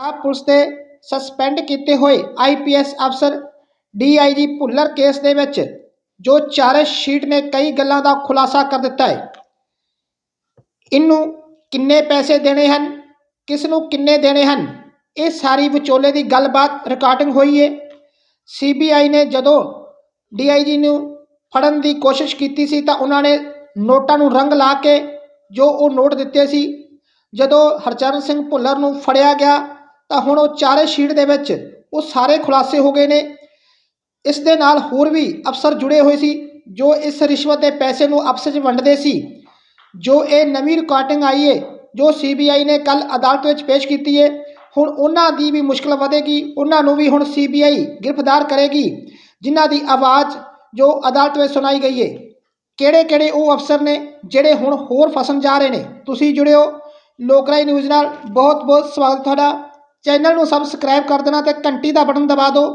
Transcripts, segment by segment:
Punjab police ਦੇ suspend ਕੀਤੇ ਹੋਏ ਆਈਪੀਐਸ ਅਫਸਰ ਡੀਆਈਜੀ ਭੁੱਲਰ ਕੇਸ ਦੇ ਵਿੱਚ, ਜੋ ਚਾਰਜ ਸ਼ੀਟ ਨੇ ਕਈ ਗੱਲਾਂ ਦਾ ਖੁਲਾਸਾ ਕਰ ਦਿੱਤਾ ਹੈ। ਇਹਨੂੰ ਕਿੰਨੇ ਪੈਸੇ ਦੇਣੇ ਹਨ? ਕਿਸ ਨੂੰ ਕਿੰਨੇ ਦੇਣੇ ਹਨ? ਇਹ ਸਾਰੀ ਵਿਚੋਲੇ ਦੀ ਗੱਲਬਾਤ ਰਿਕਾਰਡਿੰਗ ਹੋਈ ਹੈ ਸੀਬੀਆਈ ਨੇ ਜਦੋਂ ਡੀਆਈਜੀ ਨੂੰ ਫੜਨ ਦੀ ਕੋਸ਼ਿਸ਼ ਕੀਤੀ ਸੀ, ਤਾਂ ਉਹਨਾਂ ਨੇ ਨੋਟਾਂ ਨੂੰ ਰੰਗ ਲਾ ਕੇ ਜੋ ਉਹ ਨੋਟ ਦਿੱਤੇ ਸੀ, ਜਦੋਂ ਹਰਚਰਨ ਸਿੰਘ ਭੁੱਲਰ ਨੂੰ ਫੜਿਆ ਗਿਆ ਤਾਂ ਹੁਣ ਉਹ ਚਾਰੇ ਸ਼ੀਟ ਦੇ ਵਿੱਚ ਉਹ ਸਾਰੇ ਖੁਲਾਸੇ ਹੋ ਗਏ ਨੇ। ਇਸ ਦੇ ਨਾਲ ਹੋਰ ਵੀ ਅਫਸਰ ਜੁੜੇ ਹੋਏ ਸੀ, ਜੋ ਇਸ ਰਿਸ਼ਵਤ ਦੇ ਪੈਸੇ ਨੂੰ ਆਪਸ ਵਿੱਚ ਵੰਡਦੇ ਸੀ। ਜੋ ਇਹ ਨਵੀਂ ਰਿਕਾਰਡਿੰਗ ਆਈ ਹੈ ਜੋ ਸੀਬੀਆਈ ਨੇ ਕੱਲ ਅਦਾਲਤ ਵਿੱਚ ਪੇਸ਼ ਕੀਤੀ ਹੈ ਹੁਣ ਉਹਨਾਂ ਦੀ ਵੀ ਮੁਸ਼ਕਲ ਵਧੇਗੀ, ਉਹਨਾਂ ਨੂੰ ਵੀ ਹੁਣ ਸੀਬੀਆਈ ਗ੍ਰਿਫਤਾਰ ਕਰੇਗੀ, ਜਿਨ੍ਹਾਂ ਦੀ ਆਵਾਜ਼ ਜੋ ਅਦਾਲਤ ਵਿੱਚ ਸੁਣਾਈ ਗਈ ਹੈ ਕਿਹੜੇ ਕਿਹੜੇ ਉਹ ਅਫਸਰ ਨੇ, ਜਿਹੜੇ ਹੁਣ ਹੋਰ ਫਸਣ ਜਾ ਰਹੇ ਨੇ? ਤੁਸੀਂ ਜੁੜਿਓ ਲੋਕਰਾਈ ਨਿਊਜ਼ ਨਾਲ। ਬਹੁਤ ਬਹੁਤ ਸਵਾਗਤ ਤੁਹਾਡਾ। ਚੈਨਲ ਨੂੰ ਸਬਸਕ੍ਰਾਈਬ ਕਰ ਦੇਣਾ ਤੇ ਘੰਟੀ ਦਾ ਬਟਨ ਦਬਾ ਦਿਓ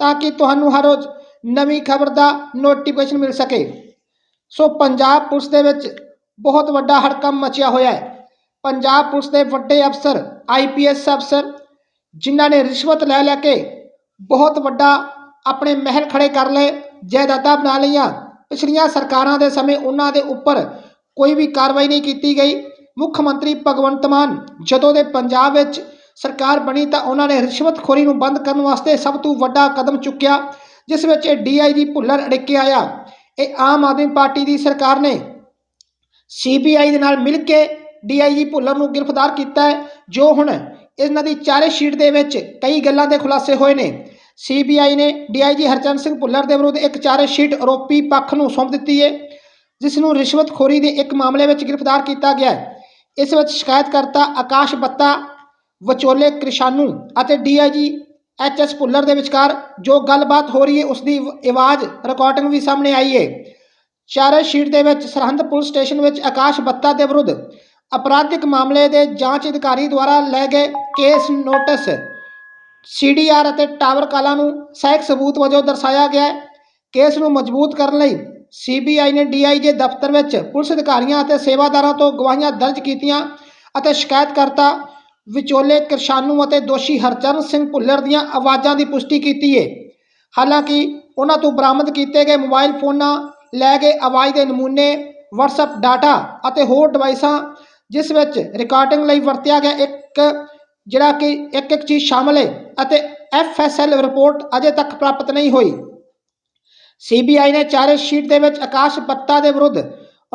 ਤਾਂ ਕਿ ਤੁਹਾਨੂੰ ਹਰ ਰੋਜ਼ ਨਵੀਂ ਖਬਰ ਦਾ ਨੋਟੀਫਿਕੇਸ਼ਨ ਮਿਲ ਸਕੇ। ਸੋ ਪੰਜਾਬ ਪੁਲਿਸ ਦੇ ਵਿੱਚ ਬਹੁਤ ਵੱਡਾ ਹੜਕੰਪ ਮਚਿਆ ਹੋਇਆ ਹੈ। ਪੰਜਾਬ ਪੁਲਿਸ ਦੇ ਵੱਡੇ ਅਫਸਰ ਆਈਪੀਐਸ ਅਫਸਰ, ਜਿਨ੍ਹਾਂ ਨੇ ਰਿਸ਼ਵਤ ਲੈ ਲੈ ਕੇ ਬਹੁਤ ਵੱਡਾ ਆਪਣੇ ਮਹਿਲ ਖੜੇ ਕਰ ਲਏ, ਜਾਇਦਾਦਾਂ ਬਣਾ ਲਈਆਂ। ਪਿਛਲੀਆਂ ਸਰਕਾਰਾਂ ਦੇ ਸਮੇਂ ਉਹਨਾਂ ਦੇ ਉੱਪਰ ਕੋਈ ਵੀ ਕਾਰਵਾਈ ਨਹੀਂ ਕੀਤੀ ਗਈ। ਮੁੱਖ ਮੰਤਰੀ ਭਗਵੰਤ ਮਾਨ ਜਦੋਂ ਦੇ ਪੰਜਾਬ ਵਿੱਚ ਸਰਕਾਰ ਬਣੀ ਤਾਂ ਉਹਨਾਂ ਨੇ ਰਿਸ਼ਵਤਖੋਰੀ ਨੂੰ ਬੰਦ ਕਰਨ ਵਾਸਤੇ ਸਭ ਤੋਂ ਵੱਡਾ ਕਦਮ ਚੁੱਕਿਆ, ਜਿਸ ਵਿੱਚ ਇਹ ਡੀਆਈਜੀ ਭੁੱਲਰ ਅੜਿੱਕੇ ਆਇਆ। ਇਹ ਆਮ ਆਦਮੀ ਪਾਰਟੀ ਦੀ ਸਰਕਾਰ ਨੇ ਸੀਬੀਆਈ ਦੇ ਨਾਲ ਮਿਲ ਕੇ ਡੀਆਈਜੀ ਭੁੱਲਰ ਨੂੰ ਗ੍ਰਿਫਤਾਰ ਕੀਤਾ ਹੈ, ਜੋ ਹੁਣ ਇਹਨਾਂ ਦੀ ਚਾਰੇ ਸ਼ੀਟ ਦੇ ਵਿੱਚ ਕਈ ਗੱਲਾਂ ਦੇ ਖੁਲਾਸੇ ਹੋਏ ਨੇ। ਸੀਬੀਆਈ ਨੇ ਡੀਆਈਜੀ ਹਰਚੰਦ ਸਿੰਘ ਭੁੱਲਰ ਦੇ ਵਿਰੁੱਧ ਇੱਕ ਚਾਰੇ ਸ਼ੀਟ ਆਰੋਪੀ ਪੱਖ ਨੂੰ ਸੌਂਪ ਦਿੱਤੀ ਹੈ, ਜਿਸ ਨੂੰ ਰਿਸ਼ਵਤਖੋਰੀ ਦੇ ਇੱਕ ਮਾਮਲੇ ਵਿੱਚ ਗ੍ਰਿਫਤਾਰ ਕੀਤਾ ਗਿਆ ਹੈ। ਇਸ ਵਿੱਚ ਸ਼ਿਕਾਇਤਕਰਤਾ ਆਕਾਸ਼ ਬੱਤਾ ਵਿਚੋਲੇ ਕ੍ਰਿਸ਼ਾਨੂ ਅਤੇ ਡੀਆਈਜੀ ਐਚਐਸ ਭੁੱਲਰ ਦੇ ਵਿਚਕਾਰ ਜੋ ਗੱਲਬਾਤ ਹੋ ਰਹੀ ਹੈ ਉਸ ਦੀ ਆਵਾਜ਼ ਰਿਕਾਰਡਿੰਗ ਵੀ ਸਾਹਮਣੇ ਆਈ ਹੈ। ਚਾਰੇ ਸ਼ੀਟ ਦੇ ਵਿੱਚ ਸਰਹੰਦ ਪੁਲਿਸ ਸਟੇਸ਼ਨ ਵਿੱਚ ਆਕਾਸ਼ ਬੱਤਾ ਦੇ ਵਿਰੁੱਧ ਅਪਰਾਧਿਕ ਮਾਮਲੇ ਦੇ ਜਾਂਚ ਅਧਿਕਾਰੀ ਦੁਆਰਾ ਲੈ ਗਏ ਕੇਸ ਨੋਟਿਸ, ਸੀਡੀਆਰ ਅਤੇ ਟਾਵਰ ਕਾਲਾਂ ਨੂੰ ਸਹਾਇਕ ਸਬੂਤ ਵਜੋਂ ਦਰਸਾਇਆ ਗਿਆ ਹੈ। ਕੇਸ ਨੂੰ ਮਜ਼ਬੂਤ ਕਰਨ ਲਈ ਸੀਬੀਆਈ ਨੇ ਡੀਆਈਜੀ ਦਫ਼ਤਰ ਵਿੱਚ ਪੁਲਿਸ ਅਧਿਕਾਰੀਆਂ ਅਤੇ ਸੇਵਾਦਾਰਾਂ ਤੋਂ ਗਵਾਹੀਆਂ ਦਰਜ ਕੀਤੀਆਂ ਅਤੇ ਸ਼ਿਕਾਇਤਕਰਤਾ ਵਿਚੋਲੇ ਕਿਰਸ਼ਾਨੂ ਅਤੇ ਦੋਸ਼ੀ ਹਰਚਰਨ ਸਿੰਘ ਭੁੱਲਰ ਦੀਆਂ ਆਵਾਜ਼ਾਂ ਦੀ ਪੁਸ਼ਟੀ ਕੀਤੀ ਹੈ ਹਾਲਾਂਕਿ ਉਹਨਾਂ ਤੋਂ ਬਰਾਮਦ ਕੀਤੇ ਗਏ ਮੋਬਾਈਲ ਫੋਨਾਂ, ਲੈ ਗਏ ਆਵਾਜ਼ ਦੇ ਨਮੂਨੇ, WhatsApp ਡਾਟਾ ਅਤੇ ਹੋਰ ਡਿਵਾਈਸਾਂ ਜਿਸ ਵਿੱਚ ਰਿਕਾਰਡਿੰਗ ਲਈ ਵਰਤਿਆ ਗਿਆ ਇੱਕ, ਜਿਹੜਾ ਕਿ ਇੱਕ ਇੱਕ ਚੀਜ਼ ਸ਼ਾਮਲ ਹੈ ਅਤੇ FSL ਰਿਪੋਰਟ ਅਜੇ ਤੱਕ ਪ੍ਰਾਪਤ ਨਹੀਂ ਹੋਈ। ਸੀਬੀਆਈ ਨੇ ਚਾਰੇ ਸ਼ੀਟ ਦੇ ਵਿੱਚ ਆਕਾਸ਼ ਬੱਤਾ ਦੇ ਵਿਰੁੱਧ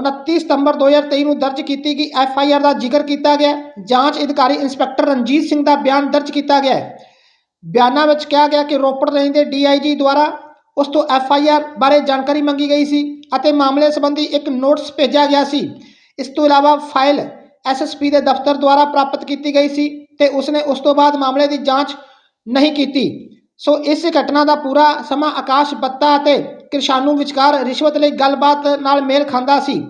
29 ਸਤੰਬਰ 2023 ਨੂੰ ਦਰਜ ਕੀਤੀ ਗਈ ਐਫ ਆਈ ਆਰ ਦਾ ਜ਼ਿਕਰ ਕੀਤਾ ਗਿਆ। ਜਾਂਚ ਅਧਿਕਾਰੀ ਇੰਸਪੈਕਟਰ ਰਣਜੀਤ ਸਿੰਘ ਦਾ ਬਿਆਨ ਦਰਜ ਕੀਤਾ ਗਿਆ ਹੈ। ਬਿਆਨਾਂ ਵਿੱਚ ਕਿਹਾ ਗਿਆ ਕਿ ਰੋਪੜ ਰੇਂਜ ਦੇ ਡੀਆਈਜੀ ਦੁਆਰਾ ਉਸ ਤੋਂ ਐਫ ਆਈ ਆਰ ਬਾਰੇ ਜਾਣਕਾਰੀ ਮੰਗੀ ਗਈ ਸੀ ਅਤੇ ਮਾਮਲੇ ਸੰਬੰਧੀ ਇੱਕ ਨੋਟਿਸ ਭੇਜਿਆ ਗਿਆ ਸੀ। ਇਸ ਤੋਂ ਇਲਾਵਾ ਫਾਈਲ ਐਸਐਸਪੀ ਦੇ ਦਫ਼ਤਰ ਦੁਆਰਾ ਪ੍ਰਾਪਤ ਕੀਤੀ ਗਈ ਸੀ ਤੇ ਉਸਨੇ ਉਸ ਤੋਂ ਬਾਅਦ ਮਾਮਲੇ ਦੀ ਜਾਂਚ ਨਹੀਂ ਕੀਤੀ। ਸੋ ਇਸ ਘਟਨਾ ਦਾ ਪੂਰਾ ਸਮਾਂ ਆਕਾਸ਼ ਬੱਤਾ ਅਤੇ ਕਿਰਸ਼ਾਨੂ ਵਿਚਕਾਰ ਰਿਸ਼ਵਤ ਲਈ ਗੱਲਬਾਤ ਨਾਲ ਮੇਲ ਖਾਂਦਾ ਸੀ।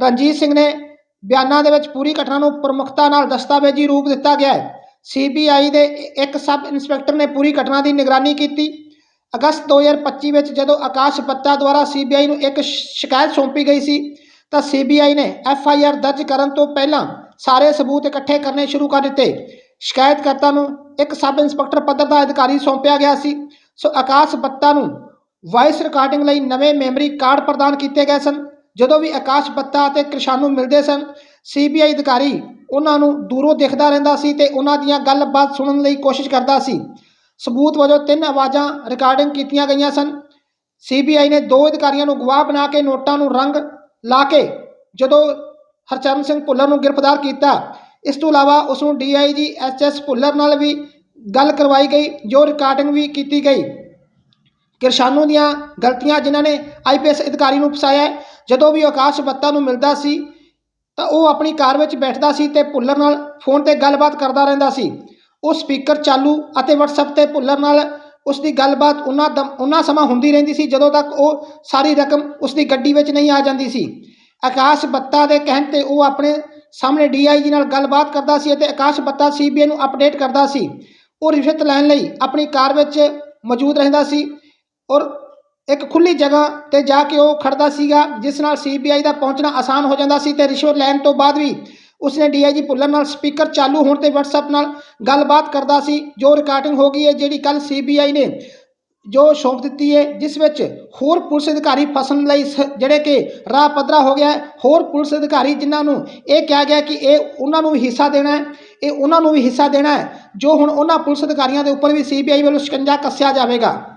ਰਣਜੀਤ ਸਿੰਘ ਨੇ ਬਿਆਨਾਂ ਦੇ ਵਿੱਚ ਪੂਰੀ ਘਟਨਾ ਨੂੰ ਪ੍ਰਮੁਖਤਾ ਨਾਲ ਦਸਤਾਵੇਜ਼ੀ ਰੂਪ ਦਿੱਤਾ ਗਿਆ ਹੈ। ਸੀਬੀਆਈ ਦੇ ਇੱਕ ਸਬ ਇੰਸਪੈਕਟਰ ਨੇ ਪੂਰੀ ਘਟਨਾ ਦੀ ਨਿਗਰਾਨੀ ਕੀਤੀ। ਅਗਸਤ 2025 ਵਿੱਚ ਜਦੋਂ ਆਕਾਸ਼ ਬੱਤਾ ਦੁਆਰਾ ਸੀਬੀਆਈ ਨੂੰ ਇੱਕ ਸ਼ਿਕਾਇਤ ਸੌਂਪੀ ਗਈ ਸੀ, ਤਾਂ ਸੀਬੀਆਈ ਨੇ ਐਫ ਆਈ ਆਰ ਦਰਜ ਕਰਨ ਤੋਂ ਪਹਿਲਾਂ ਸਾਰੇ ਸਬੂਤ ਇਕੱਠੇ ਕਰਨੇ ਸ਼ੁਰੂ ਕਰ ਦਿੱਤੇ। ਸ਼ਿਕਾਇਤਕਰਤਾ ਨੂੰ ਇੱਕ ਸਬ ਇੰਸਪੈਕਟਰ ਪੱਧਰ ਦਾ ਅਧਿਕਾਰੀ ਸੌਂਪਿਆ ਗਿਆ ਸੀ। ਸੋ ਆਕਾਸ਼ ਬੱਤਾ ਨੂੰ ਵਾਇਸ ਰਿਕਾਰਡਿੰਗ ਲਈ ਨਵੇਂ ਮੈਮਰੀ ਕਾਰਡ ਪ੍ਰਦਾਨ ਕੀਤੇ ਗਏ ਸਨ। ਜਦੋਂ ਵੀ ਆਕਾਸ਼ ਬੱਤਾ ਅਤੇ ਕਿਰਸ਼ਾਨੂ ਮਿਲਦੇ ਸਨ ਸੀਬੀਆਈ ਅਧਿਕਾਰੀ ਉਹਨਾਂ ਨੂੰ ਦੂਰੋਂ ਦੇਖਦਾ ਰਹਿੰਦਾ ਸੀ ਤੇ ਉਹਨਾਂ ਦੀਆਂ ਗੱਲਬਾਤ ਸੁਣਨ ਲਈ ਕੋਸ਼ਿਸ਼ ਕਰਦਾ ਸੀ। ਸਬੂਤ ਵਜੋਂ ਤਿੰਨ ਆਵਾਜ਼ਾਂ ਰਿਕਾਰਡਿੰਗ ਕੀਤੀਆਂ ਗਈਆਂ ਸਨ। ਸੀਬੀਆਈ ਨੇ ਦੋ ਅਧਿਕਾਰੀਆਂ ਨੂੰ ਗਵਾਹ ਬਣਾ ਕੇ ਨੋਟਾਂ ਨੂੰ ਰੰਗ ਲਾ ਕੇ ਜਦੋਂ ਹਰਚਰਨ ਸਿੰਘ ਭੁੱਲਰ ਨੂੰ ਗ੍ਰਿਫਤਾਰ ਕੀਤਾ, ਇਸ ਤੋਂ ਇਲਾਵਾ ਉਸ ਨੂੰ ਡੀਆਈਜੀ ਐਚਐਸ ਭੁੱਲਰ ਨਾਲ ਵੀ ਗੱਲ ਕਰਵਾਈ ਗਈ, ਜੋ ਰਿਕਾਰਡਿੰਗ ਵੀ ਕੀਤੀ ਗਈ। ਕਿਰਸ਼ਾਨੂ ਦੀਆਂ ਗਲਤੀਆਂ ਜਿਨ੍ਹਾਂ ਨੇ ਆਈਪੀਐਸ ਅਧਿਕਾਰੀ ਨੂੰ ਫਸਾਇਆ ਜਦੋਂ ਵੀ ਆਕਾਸ਼ ਬੱਤਾ ਨੂੰ ਮਿਲਦਾ ਸੀ, ਤਾਂ ਉਹ ਆਪਣੀ ਕਾਰ ਵਿੱਚ ਬੈਠਦਾ ਸੀ ਤੇ ਭੁੱਲਰ ਨਾਲ ਫੋਨ ਤੇ ਗੱਲਬਾਤ ਕਰਦਾ ਰਹਿੰਦਾ ਸੀ। ਉਹ ਸਪੀਕਰ ਚਾਲੂ ਅਤੇ WhatsApp ਤੇ ਭੁੱਲਰ ਨਾਲ ਉਸ ਦੀ ਗੱਲਬਾਤ ਉਹਨਾਂ ਦਮ, ਉਹਨਾਂ ਸਮਾਂ ਹੁੰਦੀ ਰਹਿੰਦੀ ਸੀ, ਜਦੋਂ ਤੱਕ ਉਹ ਸਾਰੀ ਰਕਮ ਉਸ ਦੀ ਗੱਡੀ ਵਿੱਚ ਨਹੀਂ ਆ ਜਾਂਦੀ ਸੀ। ਆਕਾਸ਼ ਬੱਤਾ ਦੇ ਕਹਿਣ ਤੇ ਉਹ ਆਪਣੇ ਸਾਹਮਣੇ ਡੀਆਈਜੀ ਨਾਲ ਗੱਲਬਾਤ ਕਰਦਾ ਸੀ ਅਤੇ ਆਕਾਸ਼ ਬੱਤਾ ਸੀਬੀਆਈ ਨੂੰ ਅਪਡੇਟ ਕਰਦਾ ਸੀ। ਉਹ ਰਿਸ਼ਵਤ ਲੈਣ ਲਈ ਆਪਣੀ ਕਾਰ ਵਿੱਚ ਮੌਜੂਦ ਰਹਿੰਦਾ ਸੀ। ਔਰ ਇੱਕ ਖੁੱਲੀ ਜਗ੍ਹਾ ਤੇ ਜਾ ਕੇ ਉਹ ਖੜਦਾ ਸੀਗਾ, ਜਿਸ ਨਾਲ ਸੀਬੀਆਈ ਦਾ ਪਹੁੰਚਣਾ ਆਸਾਨ ਹੋ ਜਾਂਦਾ ਸੀ ਤੇ ਰਿਸ਼ਵਤ ਲੈਣ ਤੋਂ ਬਾਅਦ ਵੀ ਉਸਨੇ ਡੀਆਈਜੀ ਭੁੱਲਰ ਨਾਲ ਸਪੀਕਰ ਚਾਲੂ ਹੋਣ ਤੇ WhatsApp ਨਾਲ ਗੱਲਬਾਤ ਕਰਦਾ ਸੀ, ਜੋ ਰਿਕਾਰਡਿੰਗ ਹੋ ਗਈ ਹੈ ਜਿਹੜੀ ਕੱਲ ਸੀਬੀਆਈ ਨੇ ਜੋ ਸੌਂਪ ਦਿੱਤੀ ਹੈ, ਜਿਸ ਵਿੱਚ ਹੋਰ ਪੁਲਿਸ ਅਧਿਕਾਰੀ ਫਸਣ ਲਈ ਸ- ਜਿਹੜੇ ਕਿ ਰਾਹ ਪੱਧਰਾ ਹੋ ਗਿਆ ਹੋਰ ਪੁਲਿਸ ਅਧਿਕਾਰੀ ਜਿਨ੍ਹਾਂ ਨੂੰ ਇਹ ਕਿਹਾ ਗਿਆ ਕਿ ਇਹ ਉਹਨਾਂ ਨੂੰ ਵੀ ਹਿੱਸਾ ਦੇਣਾ ਹੈ, ਇਹ ਉਹਨਾਂ ਨੂੰ ਵੀ ਹਿੱਸਾ ਦੇਣਾ ਹੈ, ਜੋ ਹੁਣ ਉਹਨਾਂ ਪੁਲਿਸ ਅਧਿਕਾਰੀਆਂ ਦੇ ਉੱਪਰ ਵੀ ਸੀਬੀਆਈ ਵੱਲੋਂ ਸ਼ਿਕੰਜਾ ਕੱਸਿਆ ਜਾਵੇਗਾ।